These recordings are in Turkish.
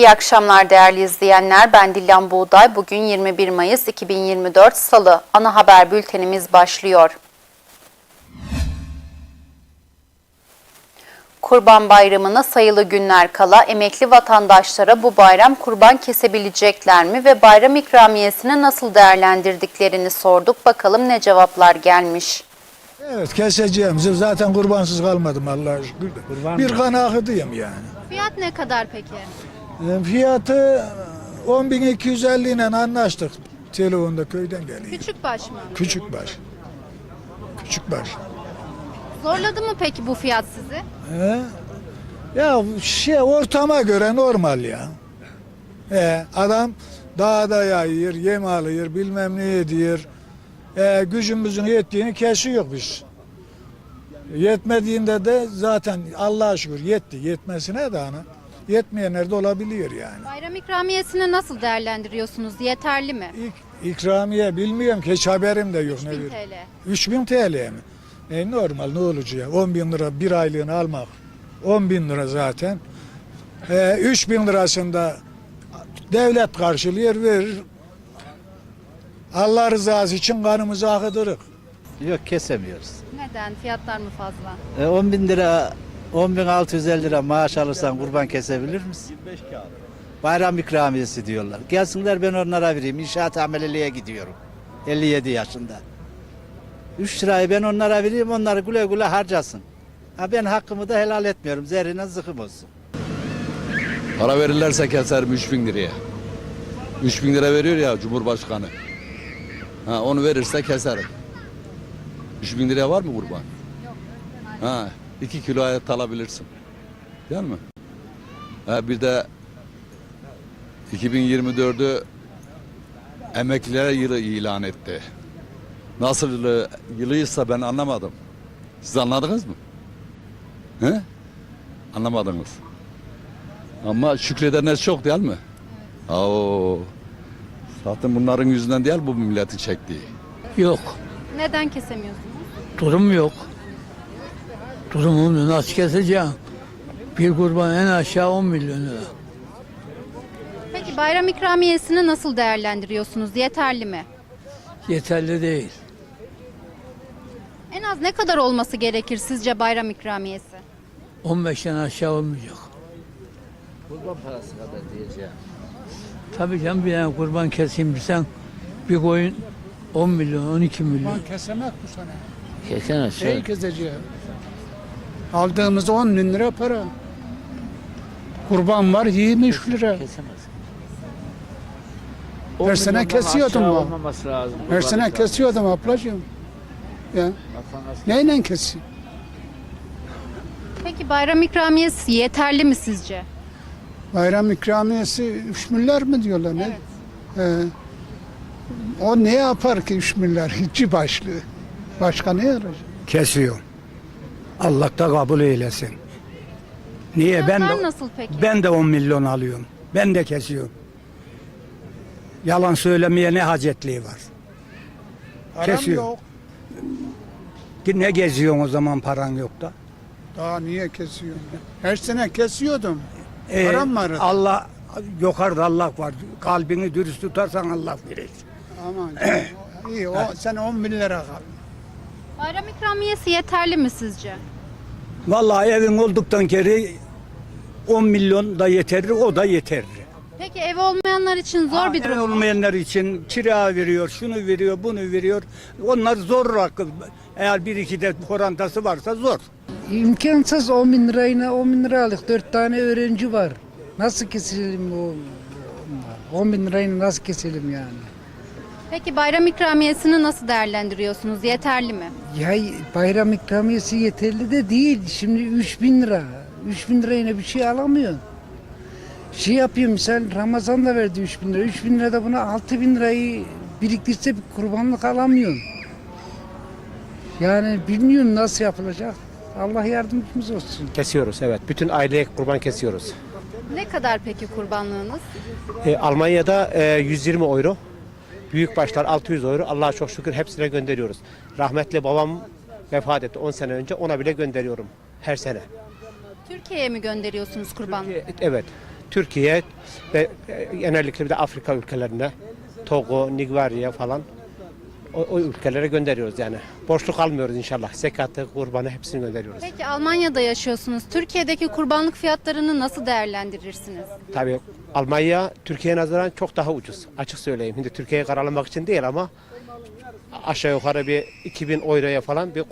İyi akşamlar değerli izleyenler. Ben Dillan Buğday. Bugün 21 Mayıs 2024 Salı. Ana haber bültenimiz başlıyor. Kurban Bayramı'na sayılı günler kala emekli vatandaşlara bu bayram kurban kesebilecekler mi ve bayram ikramiyesini nasıl değerlendirdiklerini sorduk. Bakalım ne cevaplar gelmiş. Evet keseceğim. Zaten kurbansız kalmadım Allah'a şükür. Kurban bir mı? kan akıdıyım yani. Fiyat ne kadar peki? E, Fiyatı 10.250 ile anlaştık. Telefonda köyden geliyor. Küçük baş mı? Küçük baş. Küçük baş. Zorladı mı peki bu fiyat sizi? He? Ya şey ortama göre normal ya. He, adam dağda yayıyor, yem alıyor, bilmem ne ediyor. E, gücümüzün yettiğini kesiyor biz. Yetmediğinde de zaten Allah'a şükür yetti. Yetmesine de ana. Yetmeyenler de olabiliyor yani. Bayram ikramiyesini nasıl değerlendiriyorsunuz? Yeterli mi? İlk ikramiye bilmiyorum ki hiç haberim de yok. ne 3000 bir- TL. 3000 TL mi? E normal ne olacak? 10 bin lira bir aylığını almak. 10 bin lira zaten. E, 3 bin lirasında devlet karşılıyor verir. Allah rızası için kanımızı akıtırık. Yok kesemiyoruz. Neden? Fiyatlar mı fazla? E, 10 bin lira, 10 bin 650 lira maaş alırsan kurban kesebilir misin? 25 kağıt. Bayram ikramiyesi diyorlar. Gelsinler ben onlara vereyim. İnşaat ameliliğe gidiyorum. 57 yaşında. 3 lirayı ben onlara vereyim onları güle güle harcasın. Ha ben hakkımı da helal etmiyorum. Zerrine zıkım olsun. Para verirlerse keserim 3000 liraya. 3000 lira veriyor ya Cumhurbaşkanı. Ha, onu verirse keserim. 3000 liraya var mı kurban? Yok. Ha, 2 kilo et alabilirsin. Değil mi? Ha, bir de 2024'ü emeklilere yılı ilan etti. Nasıl yılı, yılıysa ben anlamadım. Siz anladınız mı? He? Anlamadınız. Ama şükredenler çok değil mi? Oo. Zaten bunların yüzünden değil bu milleti çektiği. Yok. Neden kesemiyorsunuz? Durum yok. Durumumu nasıl keseceğim? Bir kurban en aşağı 10 milyon lira. Peki bayram ikramiyesini nasıl değerlendiriyorsunuz? Yeterli mi? Yeterli değil. En az ne kadar olması gerekir sizce bayram ikramiyesi? 15'ten aşağı olmayacak. Kurban parası kadar diyeceğim. Tabii canım bir tane kurban keseyim sen bir koyun 10 milyon 12 milyon. Kesemek bu sene. Kesene Şey keseceğim. Aldığımız 10 bin lira para. Kurban var 23 lira. Kesemez. Her sene kesiyordum bu. olmaması lazım. Her sene kesiyordum ablacığım. Ya. Neyle keseyim? Peki bayram ikramiyesi yeterli mi sizce? Bayram ikramiyesi 3 milyar mı diyorlar ne? He. O ne yapar ki 3 milyar? Hiççi başlı. Başka ne yarayacak? kesiyor. Allah da kabul eylesin. Niye ben de nasıl peki? ben de 10 milyon alıyorum. Ben de kesiyorum. Yalan söylemeye ne hacetliği var? Param Kesiyor. yok. Ne geziyorsun o zaman paran yok da? Daha niye kesiyorsun? Her sene kesiyordum. Ee, Param var. Allah yukarıda Allah var. Kalbini dürüst tutarsan Allah verir. Aman iyi o sen 10 bin lira kal. Bayram ikramiyesi yeterli mi sizce? Vallahi evin olduktan kere 10 milyon da yeterli, o da yeterli. Peki ev olmayanlar için zor bir Ev durum. mu? olmayanlar için kira veriyor, şunu veriyor, bunu veriyor. Onlar zor rakı. Eğer bir iki de korantası varsa zor. İmkansız 10 bin lirayla 10 bin liralık 4 tane öğrenci var. Nasıl keselim o 10 bin lirayla nasıl keselim yani? Peki bayram ikramiyesini nasıl değerlendiriyorsunuz? Yeterli mi? Ya bayram ikramiyesi yeterli de değil. Şimdi 3 bin lira. 3 bin lirayla bir şey alamıyorsun. Şey yapayım sen Ramazan da verdi 3 bin lira. 3 bin lira da buna 6 bin lirayı biriktirse bir kurbanlık alamıyorsun. Yani bilmiyorum nasıl yapılacak. Allah yardımcımız olsun. Kesiyoruz evet. Bütün aileye kurban kesiyoruz. Ne kadar peki kurbanlığınız? E, Almanya'da e, 120 euro. Büyük başlar 600 euro. Allah'a çok şükür hepsine gönderiyoruz. Rahmetli babam vefat etti 10 sene önce. Ona bile gönderiyorum her sene. Türkiye'ye mi gönderiyorsunuz kurbanlığı? E, Evet. Türkiye ve e, genellikle bir de Afrika ülkelerine Togo, Nigarya falan o, o ülkelere gönderiyoruz yani. Boşluk almıyoruz inşallah. Zekatı, kurbanı hepsini gönderiyoruz. Peki Almanya'da yaşıyorsunuz. Türkiye'deki kurbanlık fiyatlarını nasıl değerlendirirsiniz? Tabii Almanya Türkiye'ye nazaran çok daha ucuz. Açık söyleyeyim. Şimdi Türkiye'yi karalamak için değil ama aşağı yukarı bir 2000 euroya falan bir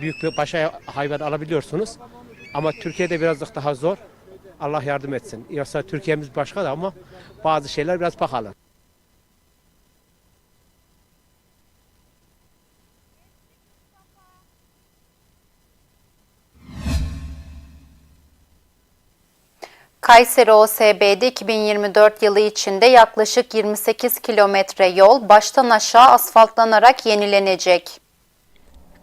büyük bir başa hayvan alabiliyorsunuz. Ama Türkiye'de birazcık daha zor. Allah yardım etsin. Yoksa Türkiye'miz başka da ama bazı şeyler biraz pahalı. Kayseri OSB'de 2024 yılı içinde yaklaşık 28 kilometre yol baştan aşağı asfaltlanarak yenilenecek.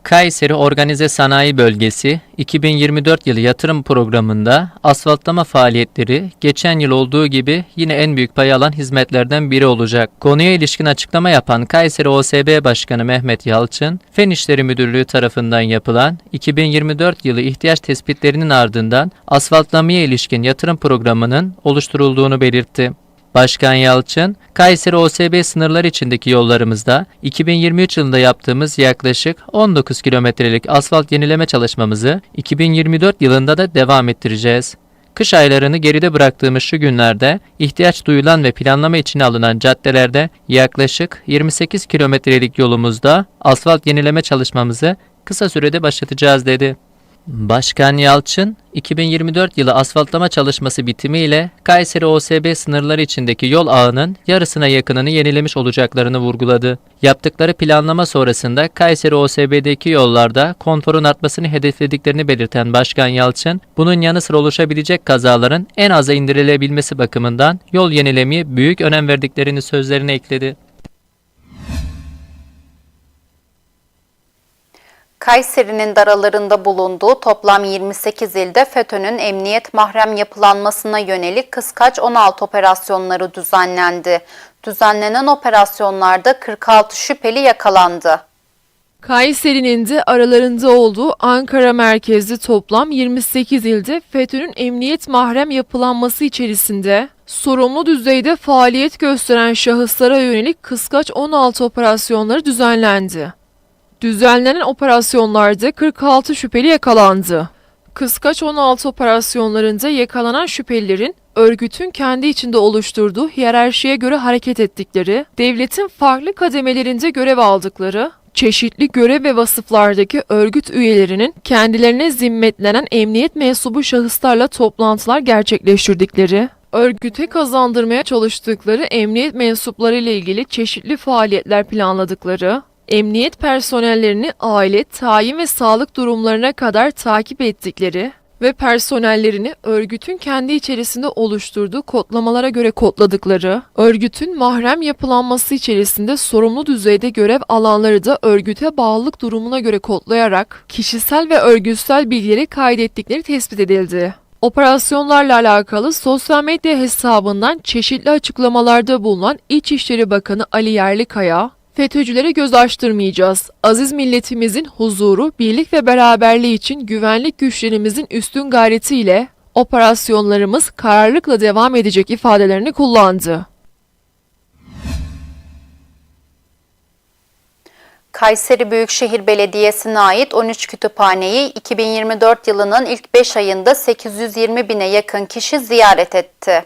Kayseri Organize Sanayi Bölgesi 2024 yılı yatırım programında asfaltlama faaliyetleri geçen yıl olduğu gibi yine en büyük pay alan hizmetlerden biri olacak. Konuya ilişkin açıklama yapan Kayseri OSB Başkanı Mehmet Yalçın, Fen İşleri Müdürlüğü tarafından yapılan 2024 yılı ihtiyaç tespitlerinin ardından asfaltlamaya ilişkin yatırım programının oluşturulduğunu belirtti. Başkan Yalçın, Kayseri OSB sınırları içindeki yollarımızda 2023 yılında yaptığımız yaklaşık 19 kilometrelik asfalt yenileme çalışmamızı 2024 yılında da devam ettireceğiz. Kış aylarını geride bıraktığımız şu günlerde ihtiyaç duyulan ve planlama içine alınan caddelerde yaklaşık 28 kilometrelik yolumuzda asfalt yenileme çalışmamızı kısa sürede başlatacağız dedi. Başkan Yalçın, 2024 yılı asfaltlama çalışması bitimiyle Kayseri OSB sınırları içindeki yol ağının yarısına yakınını yenilemiş olacaklarını vurguladı. Yaptıkları planlama sonrasında Kayseri OSB'deki yollarda konforun artmasını hedeflediklerini belirten Başkan Yalçın, bunun yanı sıra oluşabilecek kazaların en aza indirilebilmesi bakımından yol yenilemeye büyük önem verdiklerini sözlerine ekledi. Kayseri'nin daralarında bulunduğu toplam 28 ilde FETÖ'nün emniyet mahrem yapılanmasına yönelik kıskaç 16 operasyonları düzenlendi. Düzenlenen operasyonlarda 46 şüpheli yakalandı. Kayseri'nin de aralarında olduğu Ankara merkezli toplam 28 ilde FETÖ'nün emniyet mahrem yapılanması içerisinde sorumlu düzeyde faaliyet gösteren şahıslara yönelik kıskaç 16 operasyonları düzenlendi. Düzenlenen operasyonlarda 46 şüpheli yakalandı. Kıskaç 16 operasyonlarında yakalanan şüphelilerin örgütün kendi içinde oluşturduğu hiyerarşiye göre hareket ettikleri, devletin farklı kademelerinde görev aldıkları, çeşitli görev ve vasıflardaki örgüt üyelerinin kendilerine zimmetlenen emniyet mensubu şahıslarla toplantılar gerçekleştirdikleri, örgüte kazandırmaya çalıştıkları emniyet mensupları ile ilgili çeşitli faaliyetler planladıkları, emniyet personellerini aile, tayin ve sağlık durumlarına kadar takip ettikleri ve personellerini örgütün kendi içerisinde oluşturduğu kodlamalara göre kodladıkları, örgütün mahrem yapılanması içerisinde sorumlu düzeyde görev alanları da örgüte bağlılık durumuna göre kodlayarak kişisel ve örgütsel bilgileri kaydettikleri tespit edildi. Operasyonlarla alakalı sosyal medya hesabından çeşitli açıklamalarda bulunan İçişleri Bakanı Ali Yerlikaya, FETÖ'cülere göz açtırmayacağız. Aziz milletimizin huzuru, birlik ve beraberliği için güvenlik güçlerimizin üstün gayretiyle operasyonlarımız kararlılıkla devam edecek ifadelerini kullandı. Kayseri Büyükşehir Belediyesi'ne ait 13 kütüphaneyi 2024 yılının ilk 5 ayında 820 bine yakın kişi ziyaret etti.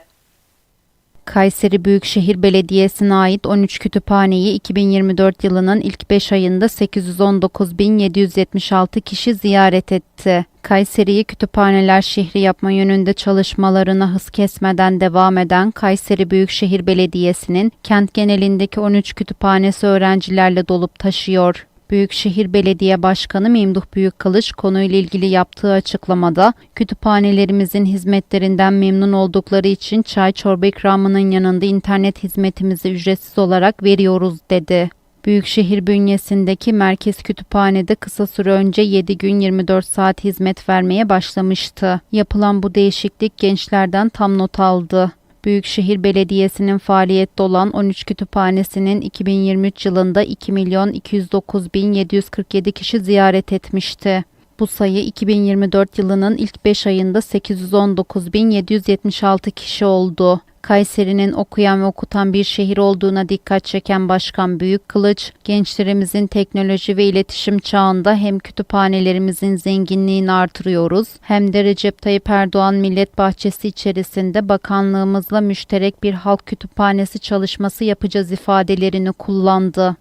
Kayseri Büyükşehir Belediyesi'ne ait 13 kütüphaneyi 2024 yılının ilk 5 ayında 819.776 kişi ziyaret etti. Kayseri'yi kütüphaneler şehri yapma yönünde çalışmalarına hız kesmeden devam eden Kayseri Büyükşehir Belediyesi'nin kent genelindeki 13 kütüphanesi öğrencilerle dolup taşıyor. Büyükşehir Belediye Başkanı Memduh Büyükkılıç konuyla ilgili yaptığı açıklamada kütüphanelerimizin hizmetlerinden memnun oldukları için çay çorba ikramının yanında internet hizmetimizi ücretsiz olarak veriyoruz dedi. Büyükşehir bünyesindeki merkez kütüphanede kısa süre önce 7 gün 24 saat hizmet vermeye başlamıştı. Yapılan bu değişiklik gençlerden tam not aldı. Büyükşehir Belediyesi'nin faaliyette olan 13 kütüphanesinin 2023 yılında 2 milyon 209 bin 747 kişi ziyaret etmişti. Bu sayı 2024 yılının ilk 5 ayında 819.776 kişi oldu. Kayseri'nin okuyan ve okutan bir şehir olduğuna dikkat çeken Başkan Büyükkılıç, gençlerimizin teknoloji ve iletişim çağında hem kütüphanelerimizin zenginliğini artırıyoruz hem de Recep Tayyip Erdoğan Millet Bahçesi içerisinde bakanlığımızla müşterek bir halk kütüphanesi çalışması yapacağız ifadelerini kullandı.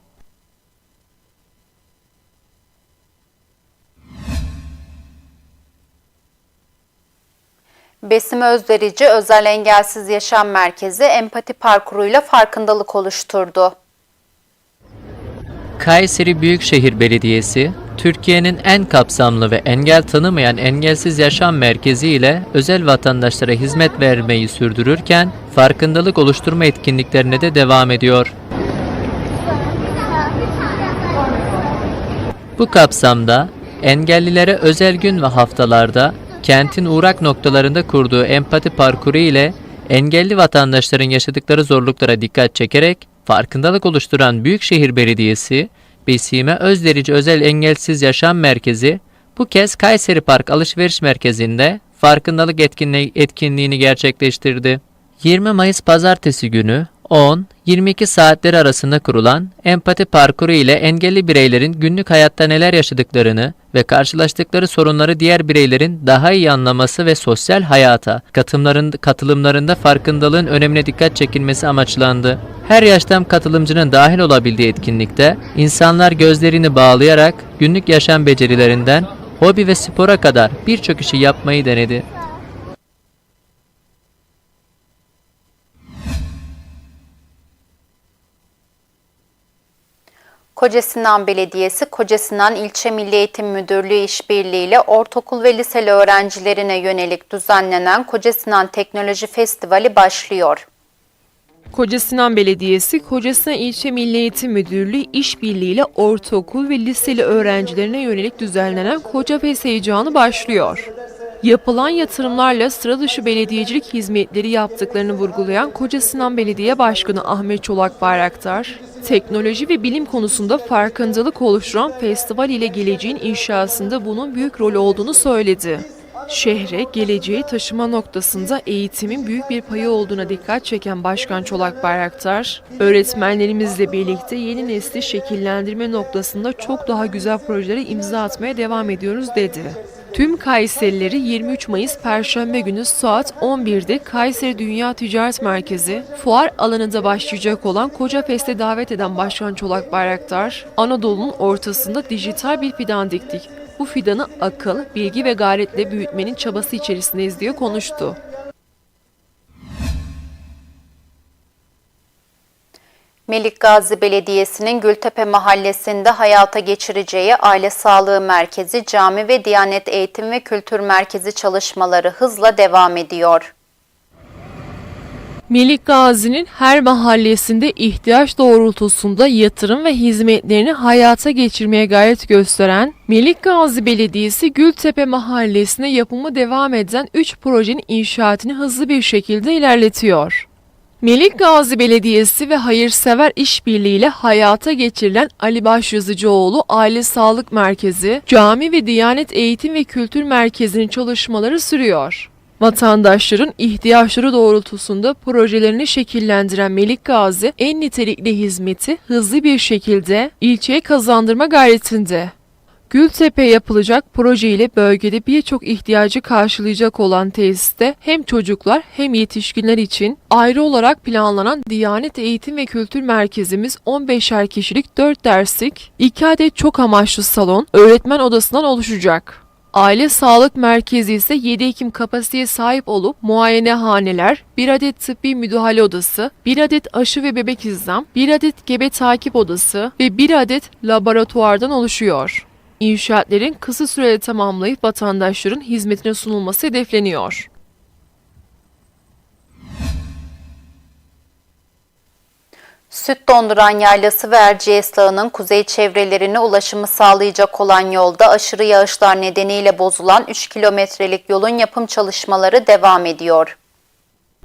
Besim Özderici Özel Engelsiz Yaşam Merkezi empati parkuruyla farkındalık oluşturdu. Kayseri Büyükşehir Belediyesi, Türkiye'nin en kapsamlı ve engel tanımayan engelsiz yaşam merkezi ile özel vatandaşlara hizmet vermeyi sürdürürken farkındalık oluşturma etkinliklerine de devam ediyor. Bu kapsamda engellilere özel gün ve haftalarda kentin uğrak noktalarında kurduğu empati parkuru ile engelli vatandaşların yaşadıkları zorluklara dikkat çekerek farkındalık oluşturan Büyükşehir Belediyesi, Besime Özderici Özel Engelsiz Yaşam Merkezi bu kez Kayseri Park Alışveriş Merkezi'nde farkındalık etkinliği, etkinliğini gerçekleştirdi. 20 Mayıs Pazartesi günü 10-22 saatleri arasında kurulan empati parkuru ile engelli bireylerin günlük hayatta neler yaşadıklarını ve karşılaştıkları sorunları diğer bireylerin daha iyi anlaması ve sosyal hayata katılımların, katılımlarında farkındalığın önemine dikkat çekilmesi amaçlandı. Her yaştan katılımcının dahil olabildiği etkinlikte insanlar gözlerini bağlayarak günlük yaşam becerilerinden hobi ve spora kadar birçok işi yapmayı denedi. Kocasinan Belediyesi, Kocasinan İlçe Milli Eğitim Müdürlüğü işbirliğiyle ortaokul ve liseli öğrencilerine yönelik düzenlenen Kocasinan Teknoloji Festivali başlıyor. Kocasinan Belediyesi, Kocasinan İlçe Milli Eğitim Müdürlüğü işbirliğiyle ortaokul ve liseli öğrencilerine yönelik düzenlenen Koca Fes heyecanı başlıyor. Yapılan yatırımlarla sıra dışı belediyecilik hizmetleri yaptıklarını vurgulayan Kocasinan Belediye Başkanı Ahmet Çolak Bayraktar, teknoloji ve bilim konusunda farkındalık oluşturan festival ile geleceğin inşasında bunun büyük rol olduğunu söyledi. Şehre geleceği taşıma noktasında eğitimin büyük bir payı olduğuna dikkat çeken Başkan Çolak Bayraktar, öğretmenlerimizle birlikte yeni nesli şekillendirme noktasında çok daha güzel projelere imza atmaya devam ediyoruz dedi. Tüm Kayserileri 23 Mayıs Perşembe günü saat 11'de Kayseri Dünya Ticaret Merkezi fuar alanında başlayacak olan Koca Fest'e davet eden Başkan Çolak Bayraktar, Anadolu'nun ortasında dijital bir fidan diktik. Bu fidanı akıl, bilgi ve gayretle büyütmenin çabası içerisindeyiz diye konuştu. Melik Gazi Belediyesi'nin Gültepe Mahallesi'nde hayata geçireceği Aile Sağlığı Merkezi, Cami ve Diyanet Eğitim ve Kültür Merkezi çalışmaları hızla devam ediyor. Melik Gazi'nin her mahallesinde ihtiyaç doğrultusunda yatırım ve hizmetlerini hayata geçirmeye gayret gösteren Melik Gazi Belediyesi Gültepe Mahallesi'ne yapımı devam eden 3 projenin inşaatını hızlı bir şekilde ilerletiyor. Melik Gazi Belediyesi ve hayırsever işbirliğiyle hayata geçirilen Ali Baş Yazıcıoğlu Aile Sağlık Merkezi, Cami ve Diyanet Eğitim ve Kültür Merkezi'nin çalışmaları sürüyor. Vatandaşların ihtiyaçları doğrultusunda projelerini şekillendiren Melik Gazi en nitelikli hizmeti hızlı bir şekilde ilçeye kazandırma gayretinde. Gültepe yapılacak proje ile bölgede birçok ihtiyacı karşılayacak olan tesiste hem çocuklar hem yetişkinler için ayrı olarak planlanan Diyanet Eğitim ve Kültür Merkezimiz 15'er kişilik 4 derslik 2 adet çok amaçlı salon, öğretmen odasından oluşacak. Aile Sağlık Merkezi ise 7 Ekim kapasiteye sahip olup muayenehaneler, 1 adet tıbbi müdahale odası, 1 adet aşı ve bebek izlem, 1 adet gebe takip odası ve 1 adet laboratuvardan oluşuyor. İnşaatlerin kısa sürede tamamlayıp vatandaşların hizmetine sunulması hedefleniyor. Süt Donduran Yaylası ve Erciyes Dağı'nın kuzey çevrelerine ulaşımı sağlayacak olan yolda aşırı yağışlar nedeniyle bozulan 3 kilometrelik yolun yapım çalışmaları devam ediyor.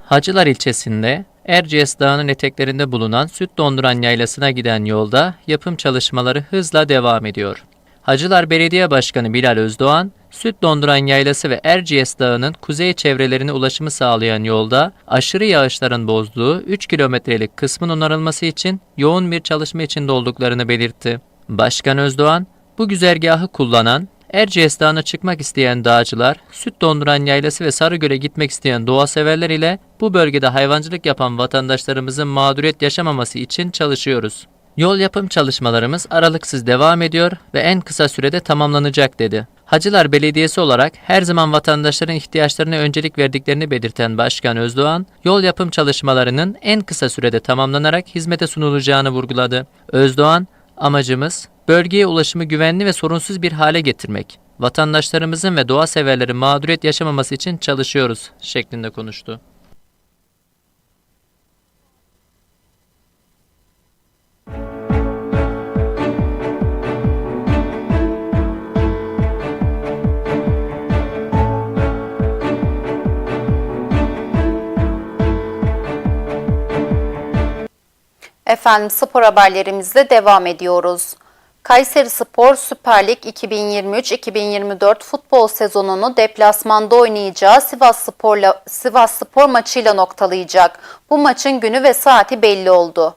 Hacılar ilçesinde Erciyes Dağı'nın eteklerinde bulunan süt donduran yaylasına giden yolda yapım çalışmaları hızla devam ediyor. Hacılar Belediye Başkanı Bilal Özdoğan, Süt Donduran Yaylası ve Erciyes Dağı'nın kuzey çevrelerine ulaşımı sağlayan yolda aşırı yağışların bozduğu 3 kilometrelik kısmın onarılması için yoğun bir çalışma içinde olduklarını belirtti. Başkan Özdoğan, bu güzergahı kullanan Erciyes Dağı'na çıkmak isteyen dağcılar, Süt Donduran Yaylası ve Sarıgöl'e gitmek isteyen doğa severler ile bu bölgede hayvancılık yapan vatandaşlarımızın mağduriyet yaşamaması için çalışıyoruz. Yol yapım çalışmalarımız aralıksız devam ediyor ve en kısa sürede tamamlanacak dedi. Hacılar Belediyesi olarak her zaman vatandaşların ihtiyaçlarına öncelik verdiklerini belirten Başkan Özdoğan, yol yapım çalışmalarının en kısa sürede tamamlanarak hizmete sunulacağını vurguladı. Özdoğan, amacımız bölgeye ulaşımı güvenli ve sorunsuz bir hale getirmek. Vatandaşlarımızın ve doğa severlerin mağduriyet yaşamaması için çalışıyoruz şeklinde konuştu. Efendim spor haberlerimizle devam ediyoruz. Kayseri Spor Süper Lig 2023-2024 futbol sezonunu deplasmanda oynayacağı Sivas Spor'la Sivas Spor maçıyla noktalayacak. Bu maçın günü ve saati belli oldu.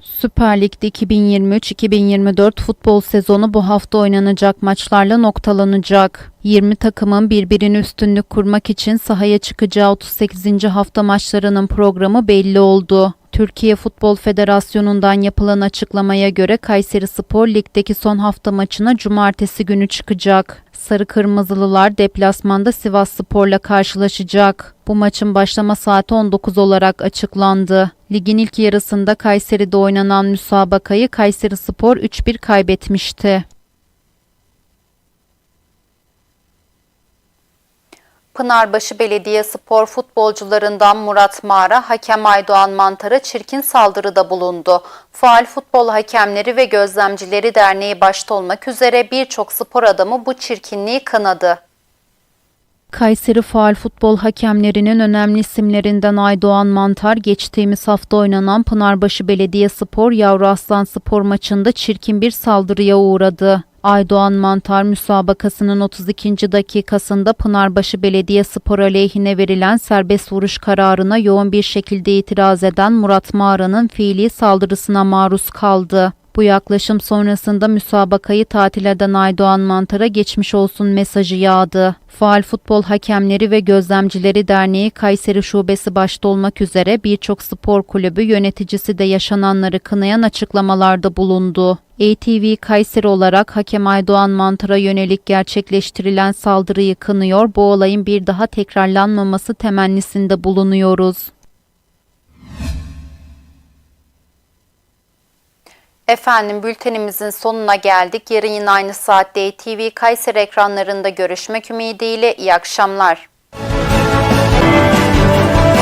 Süper Lig'de 2023-2024 futbol sezonu bu hafta oynanacak maçlarla noktalanacak. 20 takımın birbirine üstünlük kurmak için sahaya çıkacağı 38. hafta maçlarının programı belli oldu. Türkiye Futbol Federasyonu'ndan yapılan açıklamaya göre Kayseri Spor Lig'deki son hafta maçına cumartesi günü çıkacak. Sarı Kırmızılılar deplasmanda Sivas Spor'la karşılaşacak. Bu maçın başlama saati 19 olarak açıklandı. Ligin ilk yarısında Kayseri'de oynanan müsabakayı Kayseri Spor 3-1 kaybetmişti. Pınarbaşı Belediye Spor futbolcularından Murat Mağara, hakem Aydoğan Mantar'a çirkin saldırıda bulundu. Faal Futbol Hakemleri ve Gözlemcileri Derneği başta olmak üzere birçok spor adamı bu çirkinliği kınadı. Kayseri faal futbol hakemlerinin önemli isimlerinden Aydoğan Mantar geçtiğimiz hafta oynanan Pınarbaşı Belediye Spor Yavru Aslan Spor maçında çirkin bir saldırıya uğradı. Aydoğan Mantar müsabakasının 32. dakikasında Pınarbaşı Belediye Spor aleyhine verilen serbest vuruş kararına yoğun bir şekilde itiraz eden Murat Mağara'nın fiili saldırısına maruz kaldı. Bu yaklaşım sonrasında müsabakayı tatil eden Aydoğan Mantar'a geçmiş olsun mesajı yağdı. Faal Futbol Hakemleri ve Gözlemcileri Derneği Kayseri Şubesi başta olmak üzere birçok spor kulübü yöneticisi de yaşananları kınayan açıklamalarda bulundu. ATV Kayseri olarak hakem Aydoğan Mantar'a yönelik gerçekleştirilen saldırıyı kınıyor, bu olayın bir daha tekrarlanmaması temennisinde bulunuyoruz. Efendim bültenimizin sonuna geldik. Yarın yine aynı saatte TV Kayseri ekranlarında görüşmek ümidiyle iyi akşamlar.